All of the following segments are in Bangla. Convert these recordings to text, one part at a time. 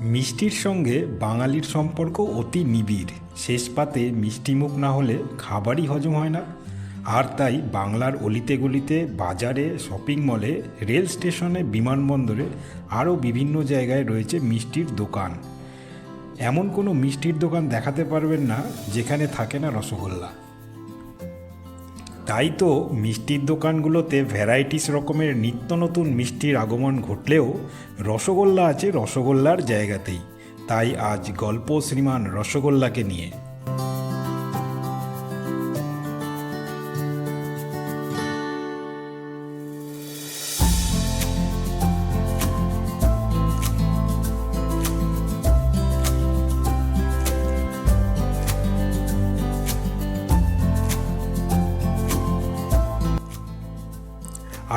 মিষ্টির সঙ্গে বাঙালির সম্পর্ক অতি নিবিড়। শেষ পাতে মিষ্টিমুখ না হলে খাবারই হজম হয় না। আর তাই বাংলার অলিতে গলিতে বাজারে, শপিং মলে, রেল স্টেশনে, বিমানবন্দরে আরও বিভিন্ন জায়গায় রয়েছে মিষ্টির দোকান। এমন কোনো মিষ্টির দোকান দেখাতে পারবেন না যেখানে থাকে না রসগোল্লা। তাই তো মিষ্টির দোকানগুলোতে ভ্যারাইটিস রকমের নিত্য নতুন মিষ্টির আগমন ঘটলেও রসগোল্লা আছে রসগোল্লার জায়গাতেই। তাই আজ গল্প শ্রীমান রসগোল্লাকে নিয়ে।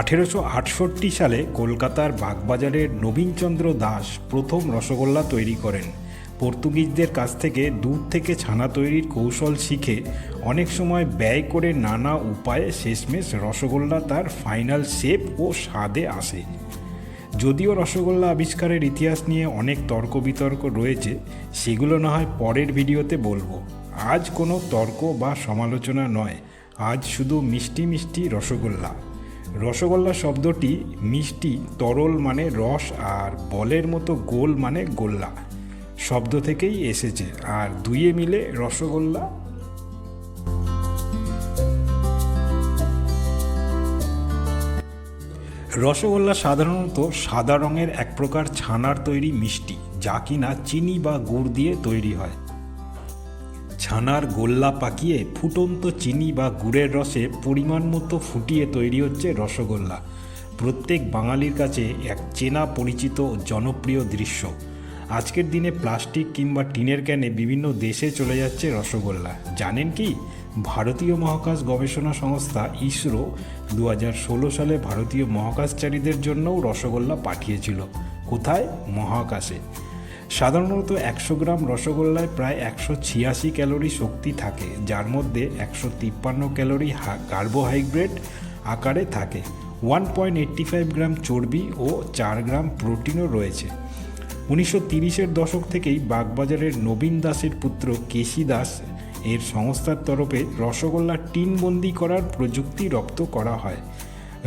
আঠেরোশো আটষট্টি সালে কলকাতার বাগবাজারের নবীনচন্দ্র দাস প্রথম রসগোল্লা তৈরি করেন। পর্তুগিজদের কাছ থেকে দুধ থেকে ছানা তৈরির কৌশল শিখে অনেক সময় ব্যয় করে নানা উপায়ে শেষমেশ রসগোল্লা তার ফাইনাল শেপ ও স্বাদে আসে। যদিও রসগোল্লা আবিষ্কারের ইতিহাস নিয়ে অনেক তর্ক বিতর্ক রয়েছে, সেগুলো না হয় পরের ভিডিওতে বলব। আজ কোনো তর্ক বা সমালোচনা নয়, আজ শুধু মিষ্টি মিষ্টি রসগোল্লা। রসগোল্লা শব্দটি মিষ্টি, তরল মানে রস আর বলের মতো গোল মানে গোল্লা। শব্দ থেকেই এসেছে, আর দুইয়ে মিলে রসগোল্লা। রসগোল্লা সাধারণত সাদা রঙের এক প্রকার ছানার তৈরি মিষ্টি, যা কিনা চিনি বা গুড় দিয়ে তৈরি হয়। ছানার গোল্লা পাকিয়ে ফুটন্ত চিনি বা গুড়ের রসে পরিমাণ মতো ফুটিয়ে তৈরি হচ্ছে রসগোল্লা। প্রত্যেক বাঙালির কাছে এক চেনা পরিচিত জনপ্রিয় দৃশ্য। আজকের দিনে প্লাস্টিক কিংবা টিনের ক্যানে বিভিন্ন দেশে চলে যাচ্ছে রসগোল্লা। জানেন কি? ভারতীয় মহাকাশ গবেষণা সংস্থা ইসরো দু হাজার ষোলো সালে ভারতীয় মহাকাশচারীদের জন্যও রসগোল্লা পাঠিয়েছিল। কোথায়? মহাকাশে। সাধারণত একশো গ্রাম রসগোল্লায় প্রায় একশো ছিয়াশি ক্যালোরি শক্তি থাকে, যার মধ্যে একশো তিপ্পান্ন ক্যালোরি কার্বোহাইড্রেট আকারে থাকে। One point eighty five gram চর্বি ও চার গ্রাম প্রোটিনও রয়েছে। উনিশশো তিরিশের দশক থেকেই বাগবাজারের নবীন দাসের পুত্র কেশি দাস এর সংস্থার তরফে রসগোল্লা টিনবন্দি করার প্রযুক্তি রপ্ত করা হয়।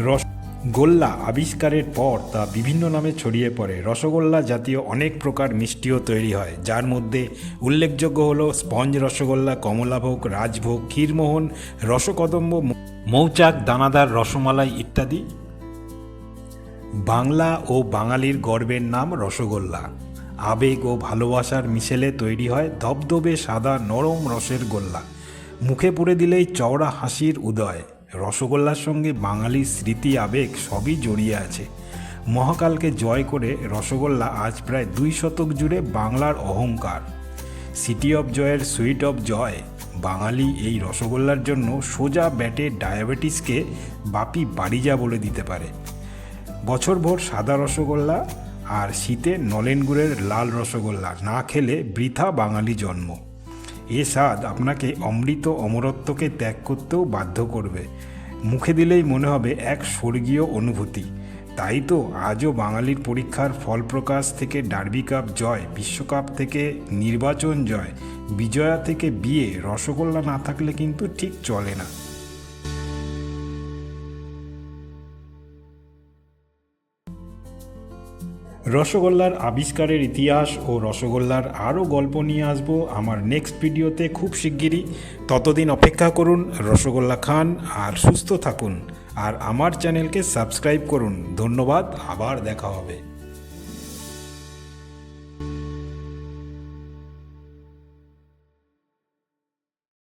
রস গোল্লা আবিষ্কারের পর তা বিভিন্ন নামে ছড়িয়ে পড়ে। রসগোল্লা জাতীয় অনেক প্রকার মিষ্টিও তৈরি হয়, যার মধ্যে উল্লেখযোগ্য হল স্পঞ্জ রসগোল্লা, কমলাভোগ, রাজভোগ, ক্ষীরমোহন, রসকদম্ব মৌচাক, দানাদার, রসমালাই ইত্যাদি। বাংলা ও বাঙালির গর্বের নাম রসগোল্লা। আবেগ ও ভালোবাসার মিশেলে তৈরি হয় ধবধবে সাদা নরম রসের গোল্লা। মুখে পুড়ে দিলেই চওড়া হাসির উদয়। রসগোল্লার সঙ্গে বাঙালির স্মৃতি, আবেগ সবই জড়িয়ে আছে। মহাকালকে জয় করে রসগোল্লা আজ প্রায় দুই শতক জুড়ে বাংলার অহংকার। সিটি অফ জয়ের সুইট অফ জয়, বাঙালি এই রসগোল্লার জন্য সোজা ব্যাটে ডায়াবেটিসকে বাপি বাড়িজা বলে দিতে পারে। বছরভর সাদা রসগোল্লা আর শীতে নলেন গুড়ের লাল রসগোল্লা না খেলে বৃথা বাঙালি জন্ম। এ স্বাদ আপনাকে অমৃত অমরত্বকে ত্যাগ করতেও বাধ্য করবে। মুখে দিলেই মনে হবে এক স্বর্গীয় অনুভূতি। তাই তো আজও বাঙালির পরীক্ষার ফল প্রকাশ থেকে ডার্বি কাপ জয়, বিশ্বকাপ থেকে নির্বাচন জয়, বিজয়া থেকে বিয়ে, রসগোল্লা না থাকলে কিন্তু ঠিক চলে না। রসগোল্লার আবিষ্কারের ইতিহাস ও রসগোল্লার আরও গল্প নিয়ে আসব আমার নেক্সট ভিডিওতে খুব শিগগিরই। ততদিন অপেক্ষা করুন, রসগোল্লা খান আর সুস্থ থাকুন। আর আমার চ্যানেলকে সাবস্ক্রাইব করুন। ধন্যবাদ, আবার দেখা হবে।